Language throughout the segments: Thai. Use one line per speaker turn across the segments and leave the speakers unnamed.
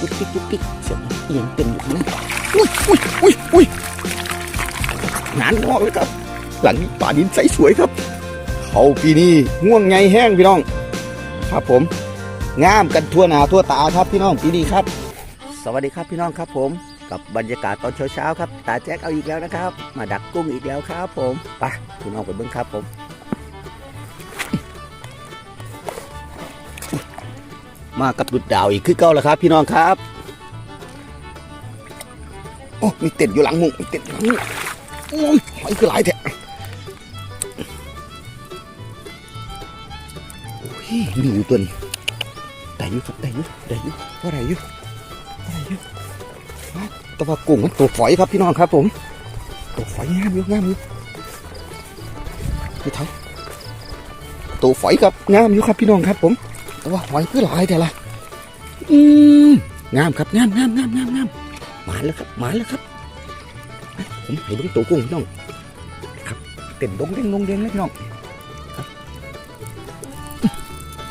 กุ๊กกิ๊กกุ๊กกิ๊กเสียงเอียงเต็มอยู่นะอุ้ยอุ้ยอุ้ยอุ้ยงานงอกเลยครับ หลังป่าดินใสสวยครับเขาปีนี้ง่วงไงแห้งพี่น้อง ครับผมงามกันทั่วหน้าทั่วตาครับพี่น้องปีนี้ครับ สวัสดีครับพี่น้องครับผมกับบรรยากาศตอนเช้าๆครับ ตาแจ็คเอาอีกแล้วนะครับ มาดักกุ้งอีกแล้วครับผมไปพี่น้องไปเบิ้งครับผม มากับดุดดาวอีกคือเก่าแล้วครับ พี่น้องครับโอ้มีเต็ดอยู่หลังมุงมีเต็ดอยู่หลังมุงโอ้ยหอยคือหลายแท้โอ้ยมีอยู่ตัวนี้ได้อยู่ครับได้อยู่ได้อยู่ว่าได้อยู่ได้อยู่มาต่ว่ากุ้งมันตัวฝอยครับพี่น้องครับ ผม ตัวฝอยงามอยู่งามอยู่พี่ไทยตัวฝอยครับงามอยู่ครับพี่น้องครับผม แต่ว่าหอยคือหลายแต่ละอืมงามครับงามงามงามงามงามมาแล้วครับมาแล้วครับผมให้ดูตัวกุ้งน้องครับเต็มดงเด้งดงเด้งเลยพี่น้องครับ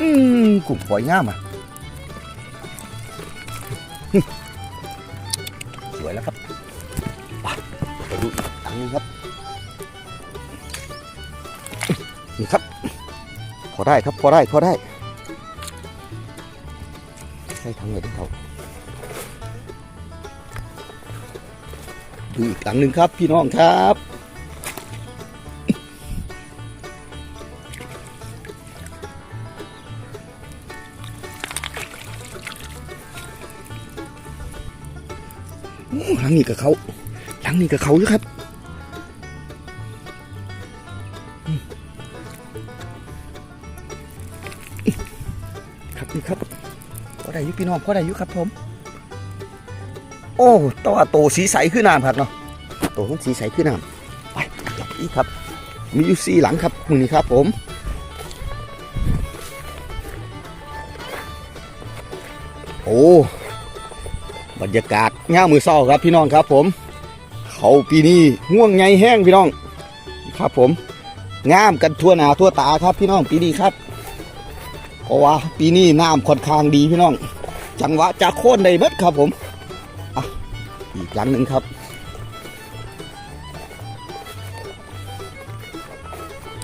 อืมกุ้งฝอยงามอะสวยแล้วครับไปดูอีกอันนึงครับนี่ครับ พอได้ครับพอได้พอได้ ใส่ทั้งเลยทั้งเขาดูอีกหลังหนึ่งครับ พี่น้องครับโอ้หลังนี้กับเขาหลังนี้กับเขาอยู่ครับ ได้ยุพี่น้องพอได้ยุครับผม โอ้ตัวโตสีใสขึ้นน้ำครับเนาะโตมันสีใสขึ้นน้ำไปจับอีกครับ มีอยู่สี่หลังครับมือนี้ครับผมโอ้บรรยากาศง่ามือเศร้าครับพี่น้องครับผม เขาปีนี้ง่วงไงแห้งพี่น้อง ครับผมงามกันทั่วหน้าทั่วตาครับพี่น้องปีนี้ครับ ราะว่าปีนี้น้ำค่อนข้างดีพี่น้อง จังหวะจะโค่นได้เบิดครับผมอะอีกหลังหนึ่งครับ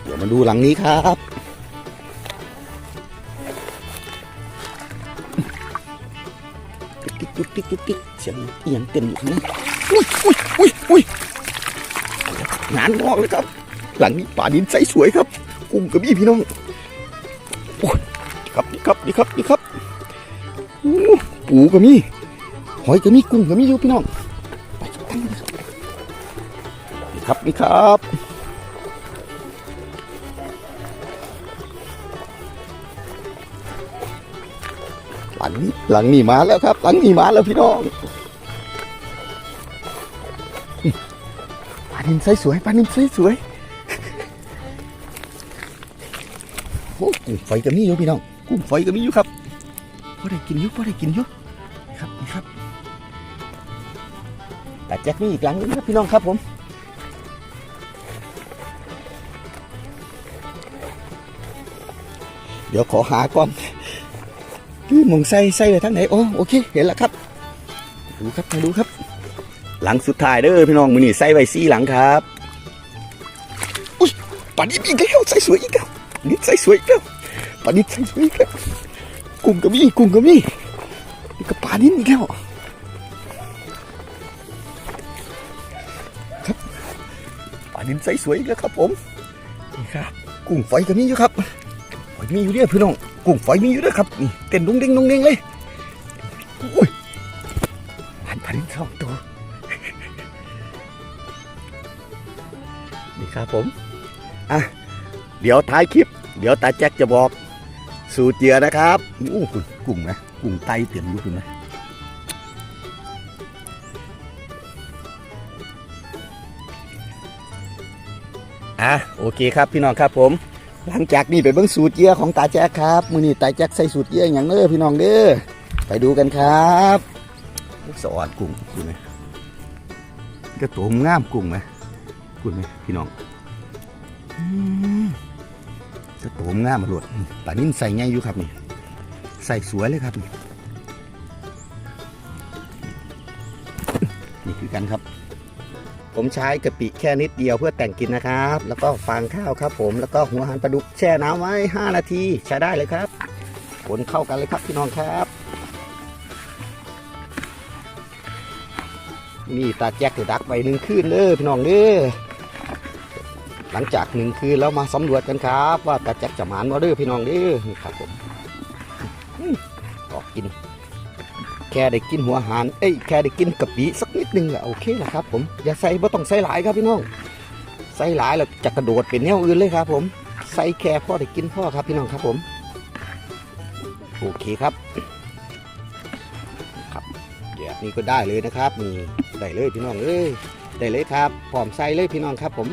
เดี๋ยวมาดูหลังนี้ครับกิ๊กกิ๊กกิ๊กกิ๊กเสียงเอียงเต็มอยู่นะอุ้ยอุ้ยอุ้ยอุ้ยงานงอกเลยครับ หลังนี้ป่าดินใสสวยครับ กุ้งกระบี่พี่น้อง ครับนี่ครับนี่ครับนี่ครับอู้ปูก็มีหอยก็มีกุ้งก็มีอยู่พี่น้องนี่ครับนี่ครับหลังนี้หลังนี้มาแล้วครับ หลังนี้มาแล้วพี่น้องปลานินใสสวยปลานินใสสวยโอ้กุ้งไฟก็มีอยู่พี่น้อง กุ้งไฟก็มีอยู่ครับพอได้กินอยู่พอได้กินอยู่ครับนี่ครับแต่แจ็คมีอีกหลังนึงครับพี่น้องครับผมเดี๋ยวขอหาก่อนพี่มองใส่ใส่ไปทางไหนโอ้โอเค เห็นแล้วครับ ดูครับมาดูครับ หลังสุดท้ายเด้อพี่น้องมือนี่ใส่ไว้ซี่หลังครับอุ้ยป่านนี้มีอีกแล้วใส่สวยอีกแล้วนิดใสสวยอีกแล้ว ปลานิดใสสวยอีกแล้วกุ้งก็มีกุ้งก็มีนี่ก็ปลานิดอีกแล้วครับปลานิดใสสวยอีกแล้วครับผมนี่ครับกุ้งฝอยก็มีอยู่ครับฝอยมีอยู่เด้อพี่น้องกุ้งฝอยมีอยู่เด้อครับนี่เต้นดุ้งเด้งดุ้งเด้งเลยโอ้ยพันปลานิดสองตัวนี่ครับผมอะเดี๋ยวท้ายคลิป เดี๋ยวตาแจ็คจะบอกสูตรเหยื่อนะครับโอ้คุณกุ้งนะกุ้งไตเต็มอยู่คุณนะอะโอเคครับพี่น้องครับผม หลังจากนี้ไปเบิ่งสูตรเยื่อของตาแจ็คครับมือนี้ตาแจ็คใส่สูตรเยื่ออย่างเน้อพี่น้องเด้อไปดูกันครับสอดกุ้งคุณไหมก็ตัวงามกุ้งไหมคุณไหมพี่น้องอื ตมง่ามาหลดป่านิ่มใส่ไงอยู่ครับนี่ใส่สวยเลยครับนี่นี่คือกันครับ ผมใช้กะปิแค่นิดเดียวเพื่อแต่งกินนะครับ แล้วก็ฟางข้าวครับ ผมแล้วก็หัวหันปลาดุกแช่น้ำไว้ 5 นาทีใช้ได้เลยครับคนเข้ากันเลยครับพี่น้องครับนี่ตาแจ็คถือดักไปหนึ่งคืนเด้อพี่น้องเด้อ หลังจากหนึ่งคืนแล้วมาสำรวจกันครับ ว่าตาแจ็คจะหมานมาเด้อพี่น้องเด้อนี่ครับผมออกกิน แค่ได้กินหัวหารเอ้ยแค่ได้กินกะปิสักนิดนึงก็โอเคแล้วครับ ผมอย่าใส่บ่ต้องใส่หลายครับพี่น้อง ใส่หลายแล้วจะกระโดดเป็นแนวอื่นเลยครับ ผมใส่แค่พ่อได้กินพ่อครับพี่น้องครับผมโอเคครับครับเดี๋ยวนี้ก็ได้เลยนะครับนี่ได้เลยพี่น้องเอ้ยได้เลยครับพร้อมใส่เลยพี่น้องครับผม